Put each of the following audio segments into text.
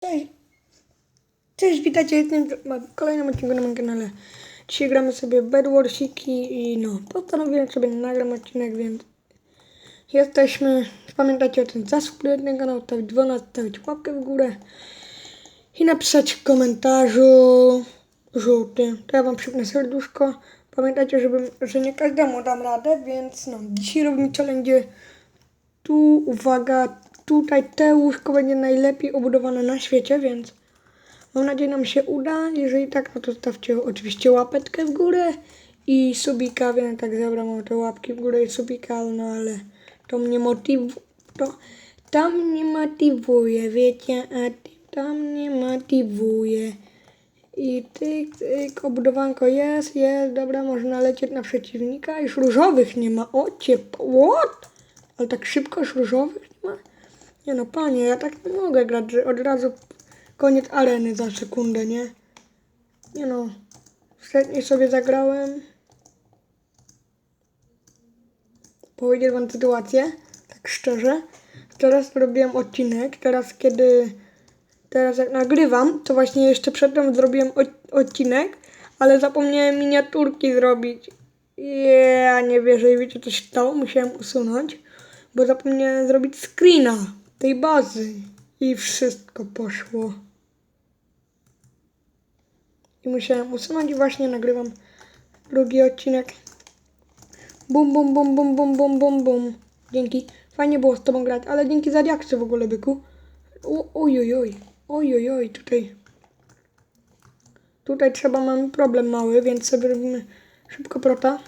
Cześć. Cześć, witajcie w kolejnym odcinku na moim kanale. Dzisiaj gramy sobie Bedwarsiki i no, postanowiłem sobie nagram odcinek, więc jesteśmy. Pamiętajcie o tym zasubskrybować ten kanał, stawić dzwona, stawić łapkę w górę i napisać w komentarzu żółty. To ja wam przypnę serduszko. Pamiętajcie, żeby, że nie każdemu dam radę, więc no, dzisiaj robimy challenge tu, uwaga, tutaj te łóżko będzie najlepiej obudowane na świecie, więc mam nadzieję nam się uda. Jeżeli tak, no to stawcie oczywiście łapeczkę w górę i subika, wiem, tak zabram te łapki w górę i subika, no ale to mnie motywuje, to, to mnie motywuje, wiecie, a ty, to mnie motywuje. I tyk, tyk, obudowanko jest, jest, dobra, można lecieć na przeciwnika. Już różowych nie ma, o ciep, what? Ale tak szybko już różowych nie no, panie, ja tak nie mogę grać, że od razu koniec areny za sekundę, nie? Nie no, wcześniej sobie zagrałem. Powiedzieć wam sytuację, tak szczerze. Teraz robiłem odcinek, teraz kiedy, teraz jak nagrywam, to właśnie jeszcze przedtem zrobiłem od- odcinek, ale zapomniałem miniaturki zrobić. Ja nie wierzę, wiecie co się? Musiałem usunąć, bo zapomniałem zrobić screena tej bazy i wszystko poszło. I musiałem usunąć i właśnie nagrywam drugi odcinek. Bum, bum, bum, bum, bum, bum, bum, bum. Dzięki. Fajnie było z tobą grać, ale dzięki za diaksy w ogóle, byku. O, oj, oj, oj. Oj, oj, oj, tutaj. Tutaj trzeba, mamy problem mały, więc sobie robimy szybko prota.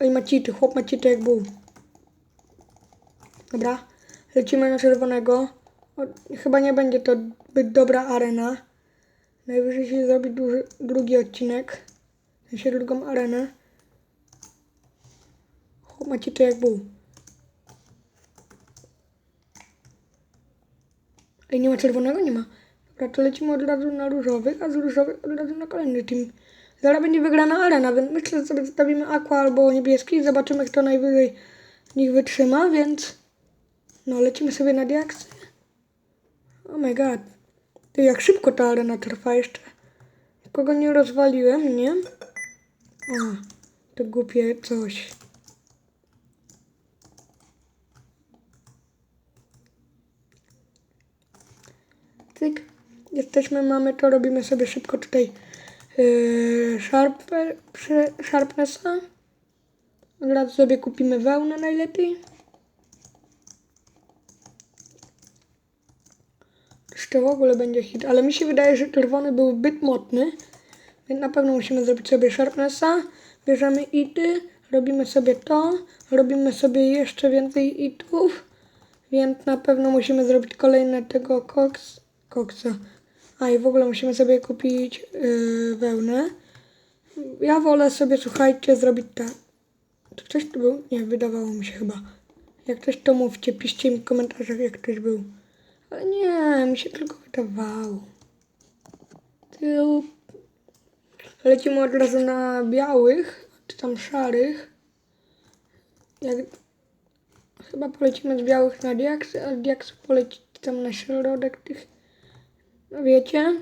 Oj, macity, chłop macity jak był. Dobra, lecimy na czerwonego. O, chyba nie będzie to zbyt dobra arena. Najwyżej się zrobi duży, drugi odcinek. Sensie drugą arenę. Chłop macity jak był. Ej, nie ma czerwonego? Nie ma. Dobra, to lecimy od razu na różowych, a z różowych od razu na kolejny team. Zaraz będzie wygrana arena, więc myślę, że sobie zostawimy aqua albo niebieski. Zobaczymy, kto najwyżej nich wytrzyma, więc... No, lecimy sobie na diaksy. Oh my god. Ty, jak szybko ta arena trwa jeszcze. Kogo nie rozwaliłem, nie? O, to głupie coś. Cyk. Jesteśmy, mamy to, robimy sobie szybko tutaj yy, przy, sharpnessa. Od sobie kupimy wełnę najlepiej. Jeszcze w ogóle będzie hit, ale mi się wydaje, że czerwony był zbyt mocny. Więc na pewno musimy zrobić sobie sharpnessa. Bierzemy ity, robimy sobie to, robimy sobie jeszcze więcej itów. Więc na pewno musimy zrobić kolejne tego koks, koksa. A i w ogóle musimy sobie kupić yy, wełnę. Ja wolę sobie, słuchajcie, zrobić tak. Czy ktoś tu był? Nie, wydawało mi się chyba. Jak ktoś to mówcie, piszcie mi w komentarzach, jak ktoś był. Ale nie, mi się tylko wydawało. Tył. Lecimy od razu na białych, czy tam szarych. Jak... Chyba polecimy z białych na diaksy, a z diaksów poleci tam na środek tych. No wiecie,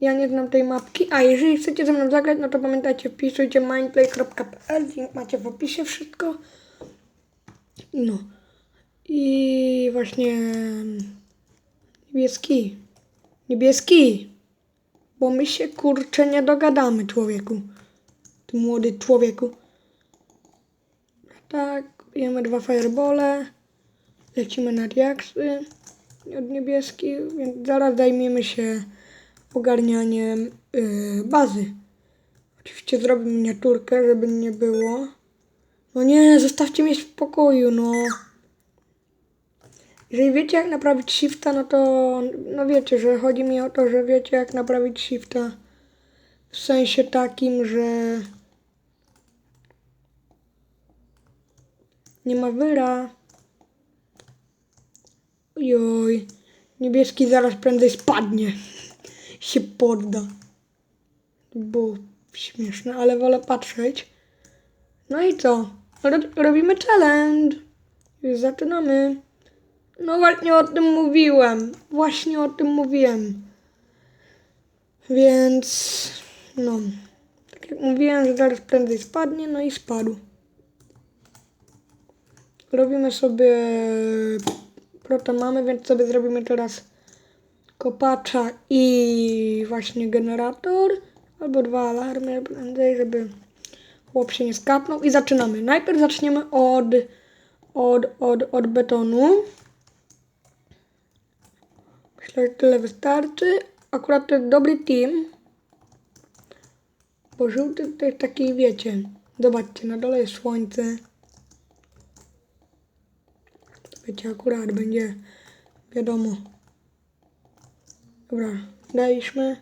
ja nie znam tej mapki. A jeżeli chcecie ze mną zagrać, no to pamiętajcie, wpisujcie mindplay.pl, link macie w opisie wszystko. No. I właśnie niebieski. Niebieski. Bo my się kurczę nie dogadamy, człowieku. Ty młody człowieku. Tak, jemy dwa firebole. Lecimy na diaksy od niebieskich, więc zaraz zajmiemy się ogarnianiem yy, bazy. Oczywiście zrobię miniaturkę, żeby nie było. No nie, zostawcie mnie w spokoju, no. Jeżeli wiecie jak naprawić shifta, no to no wiecie, że chodzi mi o to, że wiecie jak naprawić shifta w sensie takim, że nie ma wyra. Ojoj, niebieski zaraz prędzej spadnie. się podda. Było śmieszne, ale wolę patrzeć. No i co? Ro- robimy challenge. Zaczynamy. No właśnie o tym mówiłem. Właśnie o tym mówiłem. Więc no. Tak jak mówiłem, że zaraz prędzej spadnie, no i spadł. Robimy sobie prota mamy, więc sobie zrobimy teraz kopacza i właśnie generator. Albo dwa alarmy prędzej, żeby chłop się nie skapnął. I zaczynamy. Najpierw zaczniemy od, od, od, od betonu. Myślę, że tyle wystarczy. Akurat to jest dobry team. Bo żółty to jest taki, wiecie, zobaczcie, na dole jest słońce. Wiecie, akurat będzie wiadomo. Dobra, daliśmy.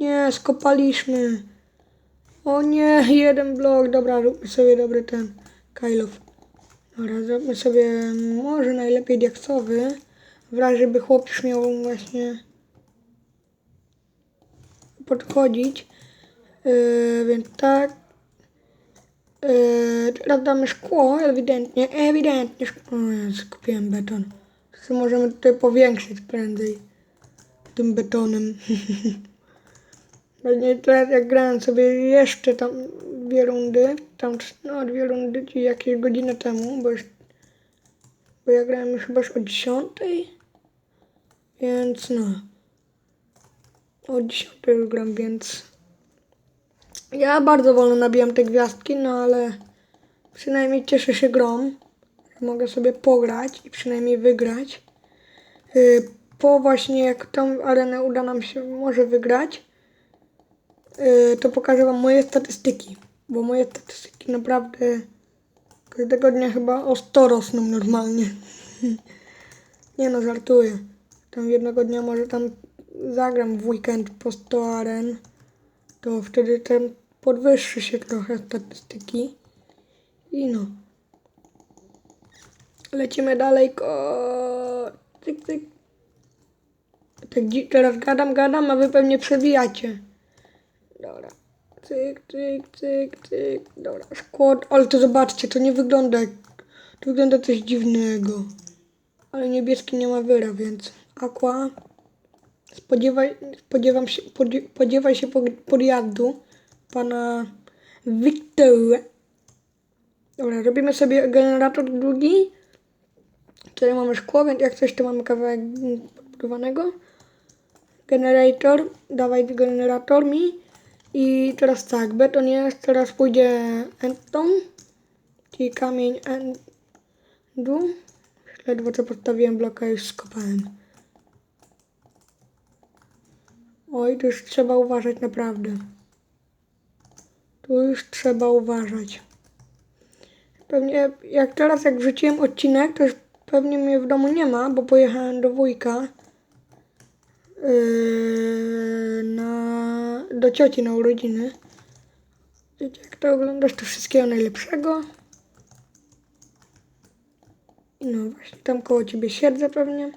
Nie, skopaliśmy. O nie, jeden blok. Dobra, róbmy sobie dobry ten Kailof. Dobra, zróbmy sobie może najlepiej diaksowy. W razie by chłop już miał właśnie podchodzić. Yy, więc tak. Yy, teraz damy szkło, ewidentnie, ewidentnie szkło. Skupiłem beton. To możemy tutaj powiększyć prędzej tym betonem. Pewnie teraz jak grałem sobie jeszcze tam dwie rundy, tam no dwie rundy, czyli jakieś godzinę temu, bo już, bo ja grałem już chyba już o 10, więc no, o 10 już gram, więc ja bardzo wolno nabijam te gwiazdki, no ale przynajmniej cieszę się grą, że mogę sobie pograć i przynajmniej wygrać. Yy, Po właśnie jak tą arenę uda nam się może wygrać, to pokażę wam moje statystyki, bo moje statystyki naprawdę każdego dnia chyba o 100 rosną normalnie. Nie no, żartuję. Tam jednego dnia może tam zagram w weekend po 100 aren, to wtedy ten podwyższy się trochę statystyki. I no. Lecimy dalej, ko... Cyk, cyk. Tak teraz gadam, gadam, a wy pewnie przewijacie. Cyk, cyk, cyk, cyk. Dobra, szkło. Ale to zobaczcie, to nie wygląda. To wygląda coś dziwnego. Ale niebieski nie ma wyra, więc... Aqua. Spodziewaj, spodziewam się, podzie, spodziewaj się pod- podjazdu pana Wiktora. Dobra, robimy sobie generator drugi. Tutaj mamy szkło, więc jak coś, to mamy kawałek podbudowanego. Generator, dawaj generator mi. I teraz tak, beton jest, teraz pójdzie endstone, czyli kamień endu. Ledwo co postawiłem bloka, już skopałem. Oj, tu już trzeba uważać naprawdę. Tu już trzeba uważać. Pewnie jak teraz jak wrzuciłem odcinek, to już pewnie mnie w domu nie ma, bo pojechałem do wujka. Yy, na, do cioci na urodziny. Jak to oglądasz, to wszystkiego najlepszego. No właśnie, tam koło ciebie siedzę pewnie.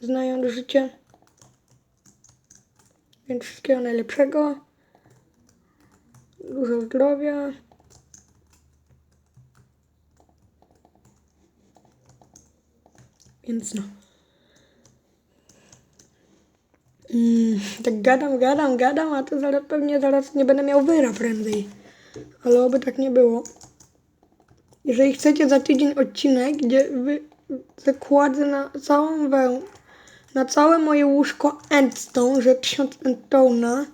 Znając życie. Więc wszystkiego najlepszego. Dużo zdrowia. Więc no. Mm, tak gadam, gadam, gadam, a to zaraz pewnie zaraz nie będę miał wyra prędzej. Ale oby tak nie było. Jeżeli chcecie za tydzień odcinek, gdzie wy zakładzę na całą wełnę, na całe moje łóżko endstone, że 1000 endstone'a,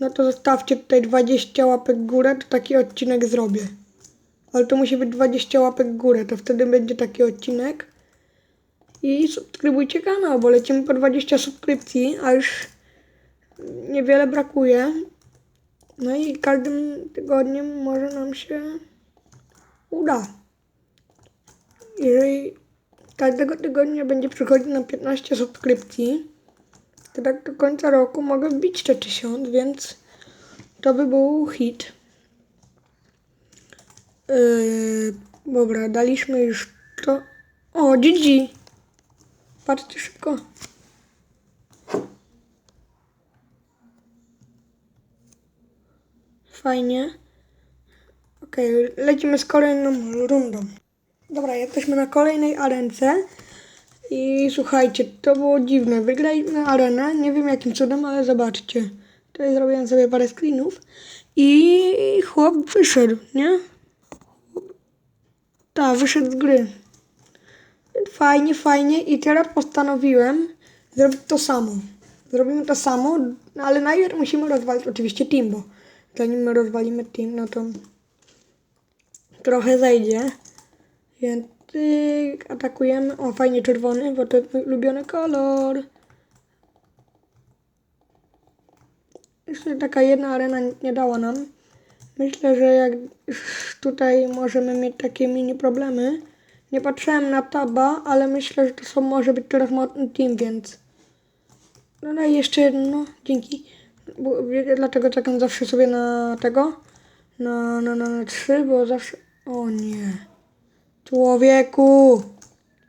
no to zostawcie tutaj 20 łapek górę, to taki odcinek zrobię. Ale to musi być 20 łapek górę, to wtedy będzie taki odcinek. I subskrybujcie kanał, bo lecimy po 20 subskrypcji, a już niewiele brakuje. No i każdym tygodniem może nam się uda. Jeżeli każdego tygodnia będzie przychodzić na 15 subskrypcji, to tak do końca roku mogę wbić te 1000, więc to by był hit. Yy, dobra, daliśmy już to. O, GG! Patrzcie szybko. Fajnie. Okej, lecimy z kolejną rundą. Dobra, jesteśmy na kolejnej arence. I słuchajcie, to było dziwne. Wygraliśmy arenę, nie wiem jakim cudem, ale zobaczcie. Tutaj zrobiłem sobie parę screenów. I chłop wyszedł, nie? Tak, wyszedł z gry. Fajnie, fajnie. I teraz postanowiłem zrobić to samo. Zrobimy to samo, ale najpierw musimy rozwalić oczywiście team, bo zanim my rozwalimy team, no to trochę zejdzie. Więc tyk, atakujemy. O, fajnie czerwony, bo to jest mój ulubiony kolor. Jeszcze taka jedna arena nie dała nam. Myślę, że jak tutaj możemy mieć takie mini problemy. Nie patrzyłem na taba, ale myślę, że to są, może być teraz mocny team, więc... No daj jeszcze jedno, dzięki. Bo, wiecie dlaczego czekam zawsze sobie na tego? Na, na, na, na trzy, bo zawsze... O nie. Człowieku!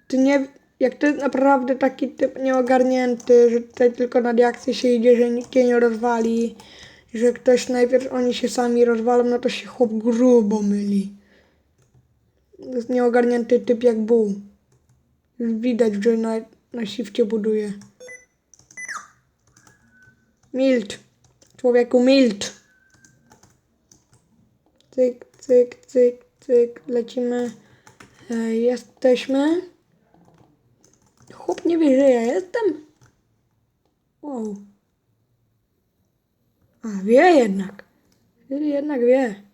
Ty nie... Jak ty naprawdę taki typ nieogarnięty, że tutaj tylko na diakcję się idzie, że nikt cię nie rozwali, że ktoś najpierw oni się sami rozwalą, no to się chłop grubo myli. Jest nieogarnięty typ jak buł. Już widać, że na, na shifcie buduje. Milt. Człowieku, milt. Cyk, cyk, cyk, cyk. Lecimy. E, jesteśmy. Chłop nie wie, że ja jestem. Wow. A, wie jednak. Jednak wie.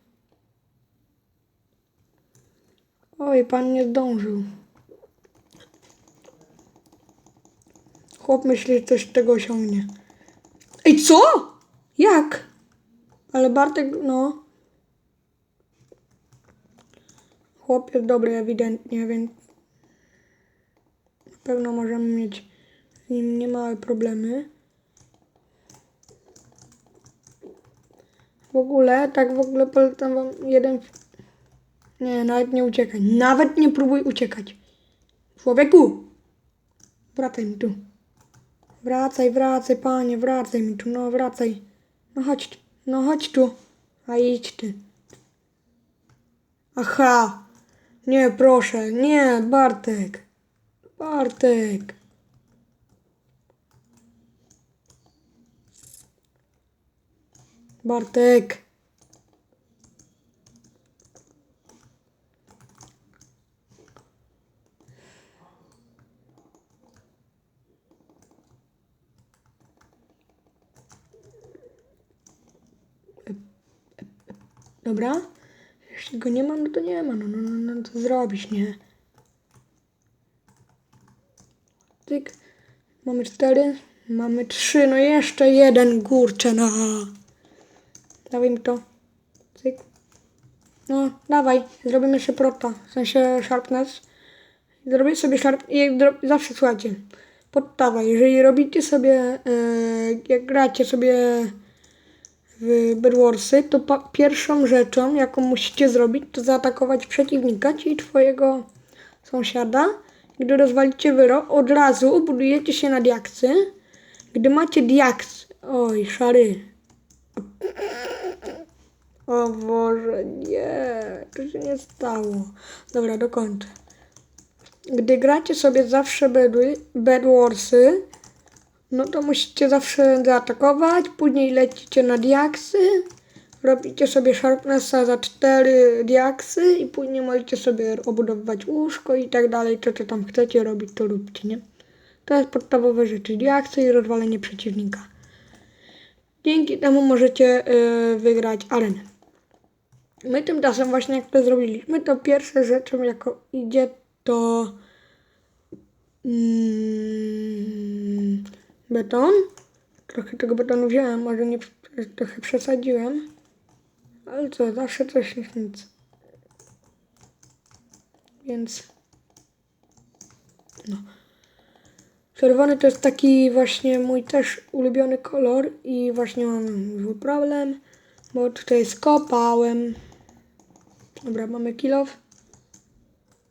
Oj, pan nie zdążył. Chłop myśli, że coś z tego osiągnie. Ej, co? Jak? Ale Bartek, no. Chłop jest dobry ewidentnie, więc na pewno możemy mieć z nim niemałe problemy. W ogóle, tak w ogóle polecam wam jeden... Nie, nawet nie uciekaj. Nawet nie próbuj uciekać. Człowieku! Wracaj mi tu. Wracaj, wracaj, panie, wracaj mi tu, no wracaj. No chodź, no chodź tu. A idź ty. Aha! Nie, proszę, nie, Bartek. Bartek. Bartek. Dobra. Jeśli go nie ma, no to nie ma. No, no, no, no to zrobisz, nie? Tyk. Mamy cztery. Mamy trzy. No jeszcze jeden, kurczę, no. Dawaj mi to. Cyk. No, dawaj. Zrobimy jeszcze prota. W sensie sharpness. Zrobię sobie sharp... I zawsze słuchajcie. Podstawa. Jeżeli robicie sobie... E, jak gracie sobie w Bedwarsy, to pierwszą rzeczą, jaką musicie zrobić, to zaatakować przeciwnika, czyli twojego sąsiada. Gdy rozwalicie wyro, od razu budujecie się na diaksy. Gdy macie diaks... Oj, szary. O Boże, nie, to się nie stało. Dobra, dokończę. Gdy gracie sobie zawsze Bedwy- Bedwarsy, no to musicie zawsze zaatakować, później lecicie na diaksy, robicie sobie sharpnessa za 4 diaksy i później możecie sobie obudowywać łóżko i tak dalej, to co tam chcecie robić, to róbcie, nie? To jest podstawowe rzeczy, diaksy i rozwalenie przeciwnika. Dzięki temu możecie y, wygrać arenę. My tymczasem właśnie jak to zrobiliśmy, to pierwsze rzeczą jako idzie to mm, beton. Trochę tego betonu wziąłem, może nie trochę przesadziłem. Ale co, zawsze coś nic. Więc no. Czerwony to jest taki właśnie mój też ulubiony kolor i właśnie mam problem, bo tutaj skopałem. Dobra, mamy kill off.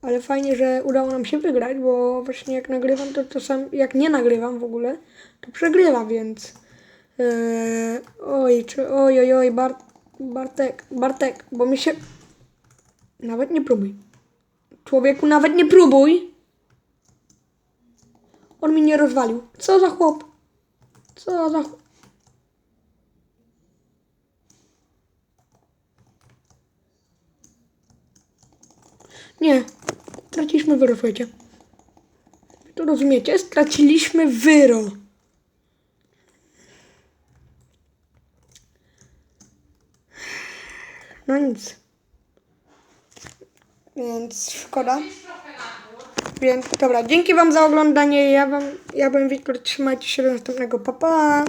Ale fajnie, że udało nam się wygrać, bo właśnie jak nagrywam, to czasem, jak nie nagrywam w ogóle, to przegrywa, więc... Yy, oj, czy, oj, oj, oj, Bart, Bartek, Bartek, bo mi się... Nawet nie próbuj. Człowieku, nawet nie próbuj. On mi nie rozwalił. Co za chłop? Co za chłop? Nie. Straciliśmy wyro, słuchajcie. To rozumiecie? Straciliśmy wyro. No nic. Więc szkoda. Więc dobra, dzięki wam za oglądanie. Ja wam, ja byłem Wiktor, trzymajcie się do następnego. Pa pa!